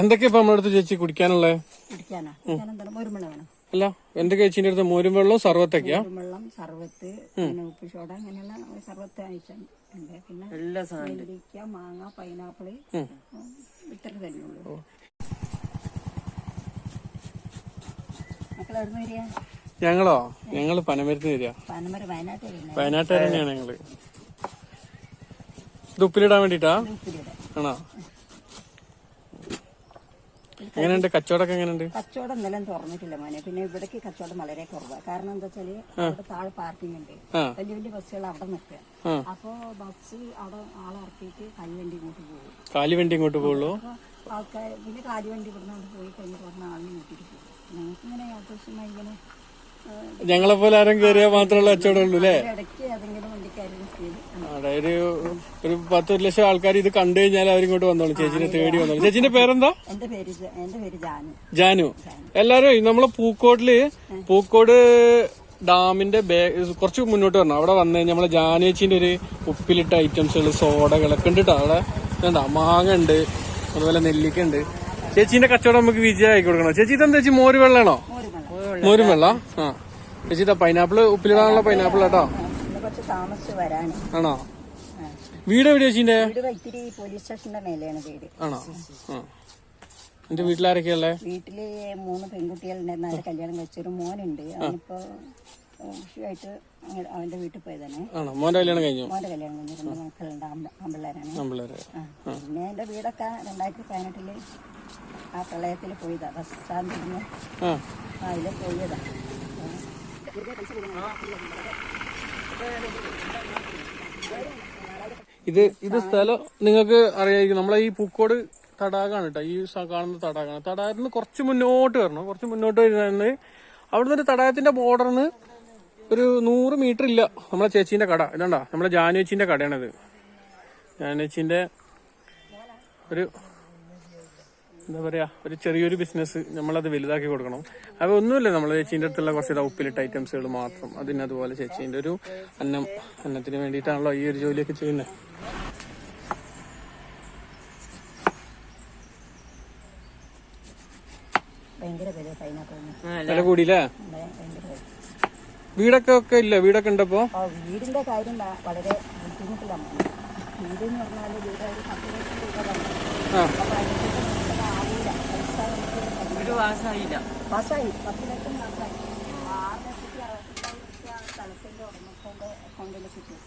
എന്തൊക്കെയാ ഇപ്പൊ നമ്മളടുത്ത് അടുത്ത് ചേച്ചി കുടിക്കാനുള്ളത് അല്ല എന്റെ ചേച്ചിന്റെ അടുത്ത് മോരും വെള്ളവും സർവത്തൊക്കെയാ. വെള്ളം സർവത്ത് പിന്നെ ഉപ്പ് ചോട അങ്ങനെയുള്ള സർവത്ത് ഉണ്ട്. പിന്നെ എല്ലാ സാധനം മാങ്ങ പൈനാപ്പിൾ ഇത്ര തന്നെ ഉള്ളൂ മക്കൾ എവിടെ ഞങ്ങളോ? ഞങ്ങൾ പനമരത്തിന് വരിക വയനാട്ടുകാർ തന്നെയാണ് ഞങ്ങൾ. ഇത് ഉപ്പിലിടാൻ വേണ്ടിട്ടാ? ആണോ? എങ്ങനെയുണ്ട്? കച്ചവടമൊക്കെ എങ്ങനെയുണ്ട്? കച്ചവടം നിലം തുറന്നിട്ടില്ല മോനെ. പിന്നെ ഇവിടേക്ക് കച്ചവടം വളരെ കുറവാണ് കാരണം എന്താ വെച്ചാൽ അവിടെ താഴെ പാർക്കിംഗ് ഉണ്ട്. വലിയ വലിയ ബസ്സുകൾ അവിടെ നിൽക്കുക. അപ്പൊ ബസ് അവിടെ ആളെ ഇറക്കിയിട്ട് കൈവണ്ടി ഇങ്ങോട്ട് പോകും. കാലുവണ്ടി ഇങ്ങോട്ട് പോകുള്ളൂ? ആൾക്കാർ പിന്നെ കാലുവണ്ടി ഇവിടുന്ന് പോയി കഴിഞ്ഞിട്ട് പറഞ്ഞ ആളിനെ കൂട്ടിയിട്ട് പോകും. ഞങ്ങൾക്ക് ഇങ്ങനെ ആഘോഷമായി ഇങ്ങനെ ഞങ്ങളെ പോലെ ആരും കയറിയാൽ മാത്രമുള്ള കച്ചവടമുള്ളൂ അല്ലേ? അതായത് ഒരു പത്ത് ലക്ഷം ആൾക്കാർ ഇത് കണ്ടു കഴിഞ്ഞാൽ അവരിങ്ങോട്ട് വന്നോളും. ചേച്ചിനെ തേടി വന്നോളും. ചേച്ചിന്റെ പേരെന്താ? ജാനു. എല്ലാരും നമ്മളെ പൂക്കോട്ടിൽ പൂക്കോട് ഡാമിന്റെ കുറച്ച് മുന്നോട്ട് വരണം. അവിടെ വന്നു കഴിഞ്ഞാൽ നമ്മളെ ജാനേച്ചിന്റെ ഒരു ഉപ്പിലിട്ട ഐറ്റംസുകൾ സോഡകളൊക്കെ ഉണ്ട് കേട്ടോ അവിടെ എന്താ മാങ്ങ ഉണ്ട് അതുപോലെ നെല്ലിക്ക ഉണ്ട്. ചേച്ചിന്റെ കച്ചവടം നമുക്ക് വിജയമാക്കി കൊടുക്കണം. ചേച്ചി ഇതെന്താ ചേച്ചി മോര് വെള്ളാണോ മോര് വെള്ളം ആ. ചേച്ചി ഇതാ പൈനാപ്പിൾ ഉപ്പിലിടാനുള്ള പൈനാപ്പിൾ കേട്ടോ. ഇന്ന് കുറച്ച് താമസിച്ച് വരാന്. ആണോ? വീട് എവിടെ ചേച്ചിന്റെ ഇത്തിരി പോലീസ് സ്റ്റേഷന്റെ മേലെയാണ് വീട്. ആണോ? ആ. എന്റെ വീട്ടിലാരൊക്കെയല്ലേ വീട്ടിൽ മൂന്ന് പെൺകുട്ടികളുണ്ടായിരുന്നു നല്ല കല്യാണം കഴിച്ചൊരു മോനുണ്ട്. അവനിപ്പോ അവന്റെ വീട്ടിൽ പോയതാണ്. ആണോ? മോന്റെ കല്യാണം കഴിഞ്ഞു? മോന്റെ കല്യാണം കഴിഞ്ഞ് രണ്ട് മക്കളുണ്ട്. ആമ്പിള്ളേരാണ്. പിന്നെ എന്റെ വീടൊക്കെ രണ്ടായിരത്തി പതിനെട്ടിൽ ആ പ്രളയത്തിൽ പോയതാ. ബസ് തിരിഞ്ഞ് പോയതാണ് ഇത് ഇത് സ്ഥലം നിങ്ങൾക്ക് അറിയായിരിക്കും. നമ്മളെ ഈ പൂക്കോട് തടാകമാണ് കേട്ടോ. ഈ കാണുന്ന തടാകമാണ്. തടാകത്തിന് കുറച്ച് മുന്നോട്ട് വരണം. കുറച്ച് മുന്നോട്ട് വരുന്നത് അവിടുന്ന് ഒരു തടാകത്തിന്റെ ബോർഡറിന് ഒരു നൂറ് മീറ്റർ ഇല്ല. നമ്മളെ ചേച്ചീന്റെ കട. ഇതാണ്ടാ. നമ്മളെ ജാനുവച്ചിന്റെ കടയാണിത്. ജാനുവച്ചിന്റെ ഒരു എന്താ പറയാ ഒരു ചെറിയൊരു ബിസിനസ് നമ്മളത് വലുതാക്കി കൊടുക്കണം. അത് ഒന്നുമില്ല നമ്മൾ ചേച്ചീന്റെ അടുത്തുള്ള കുറച്ച് ഉപ്പിലിട്ട ഐറ്റംസുകൾ മാത്രം. അതിന് അതുപോലെ ചേച്ചീന്റെ ഒരു അന്നം അന്നത്തിന് വേണ്ടിയിട്ടാണല്ലോ ഈ ഒരു ജോലിയൊക്കെ ചെയ്യുന്നത് വില കൂടിയില്ലേ? വീടൊക്കെ ഒക്കെ ഇല്ല? വീടൊക്കെ ഉണ്ടപ്പോ? ആ വീടിന്റെ കാര്യം വളരെ ബുദ്ധിമുട്ടിലാണ്. വീട് എന്ന് പറഞ്ഞാൽ വീട് ഒരു പത്ത് ലക്ഷം രൂപ വേണം ആ. അപ്പൊ അതിനൊക്കെ നമുക്ക് ആവില്ല പൈസ നമുക്ക് ഒരു മാസമായില്ല പാസ്സായി പത്ത് ലക്ഷം പാസ്സായി ആറ് ലക്ഷത്തി അറുപത്തിരണ്ടായിരം രൂപ സ്ഥലത്തിന്റെ ഉടമസ്ഥന്റെ അക്കൗണ്ടിൽ കിട്ടും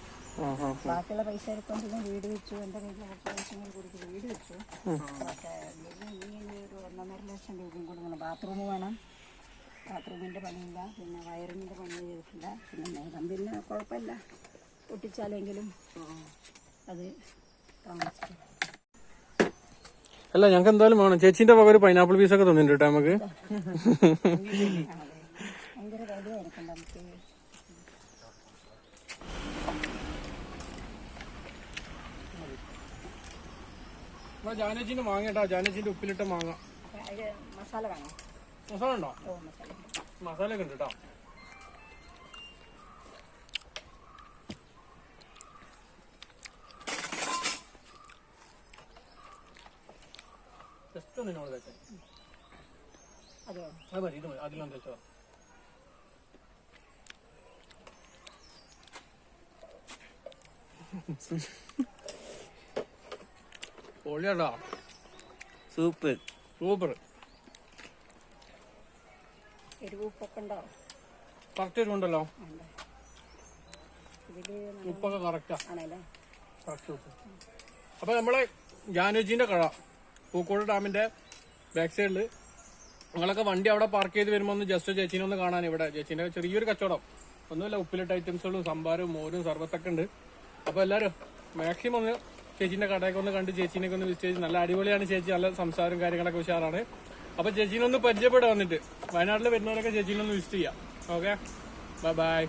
ബാക്കിയുള്ള പൈസ പിന്നെ വീട് വെച്ചു. എന്റെ കയ്യിൽ കുറച്ച് പൈസകൾ കൊടുത്ത് വീട് വെച്ചു. പക്ഷേ വീടിന് ഇനി ഒരു ഒന്നൊന്നര ലക്ഷം രൂപയും കൊടുക്കണം ബാത്റൂം വേണം. ബാത്റൂമിന്റെ പണിയില്ല. പിന്നെ വയറിങ്ങിന്റെ പണി ചെയ്തിട്ടില്ല. പിന്നെ നേരം പിന്നെ കുഴപ്പമില്ല. പൊട്ടിച്ചാലെങ്കിലും അത് താമസിക്കും. അല്ല ഞങ്ങൾക്ക് എന്തായാലും വേണം. ചേച്ചിന്റെ പകരം ഒരു പൈനാപ്പിൾ പീസ് ഒക്കെ തന്നിട്ടുണ്ട് കേട്ടോ നമുക്ക്. ജാനേച്ചിന്റെ മാങ്ങ കേട്ടോ ജാനേച്ചിന്റെ ഉപ്പിലിട്ട മാങ്ങ. മസാല ഉണ്ടോ? മസാല. ഒക്കെ ഉണ്ട് കേട്ടോ ജസ്റ്റ് ഒന്ന് ನೋಡ್ಬೇಕು വെച്ചേ. അത്? മതി ഇത് മതി. അതിലൊന്ന് വെച്ചോ പൊളിയാട്ടോ സൂപ്പർ. ഉപ്പൊക്കെ കറക്റ്റ് ഉപ്പൊക്കെ കറക്റ്റാ ആണല്ലേ? കറക്റ്റ് ഉപ്പ്. അപ്പൊ നമ്മളെ ജാനുജീന്റെ കട. പൂക്കോട് ഡാമിന്റെ ബാക്ക് സൈഡിൽ നിങ്ങളൊക്കെ വണ്ടി അവിടെ പാർക്ക് ചെയ്ത് വരുമ്പോൾ ഒന്ന് ജസ്റ്റ് ചേച്ചിനെ ഒന്ന് കാണാൻ ഇവിടെ. ചേച്ചീന്റെ ചെറിയൊരു കച്ചവടം. ഒന്നുമില്ല ഉപ്പിലിട്ട ഐറ്റംസുകളും സംഭാരവും മോരും സർബത്തൊക്കെ ഉണ്ട്. അപ്പൊ എല്ലാരും മാക്സിമം ഒന്ന് ചേച്ചീന്റെ കടയൊക്കെ ഒന്ന് കണ്ട് ചേച്ചീനൊക്കെ ഒന്ന് വിസിറ്റ് ചെയ്ത് നല്ല അടിപൊളിയാണ് ചേച്ചി നല്ല സംസാരവും കാര്യങ്ങളൊക്കെ ഉഷാറാണ്. അപ്പൊ ചേച്ചീനെ ഒന്ന് പരിചയപ്പെടാൻ വന്നിട്ട്. വയനാട്ടിൽ വരുന്നവരൊക്കെ ചേച്ചീനെ ഒന്ന് വിസിറ്റ് ചെയ്യാം. Okay bye bye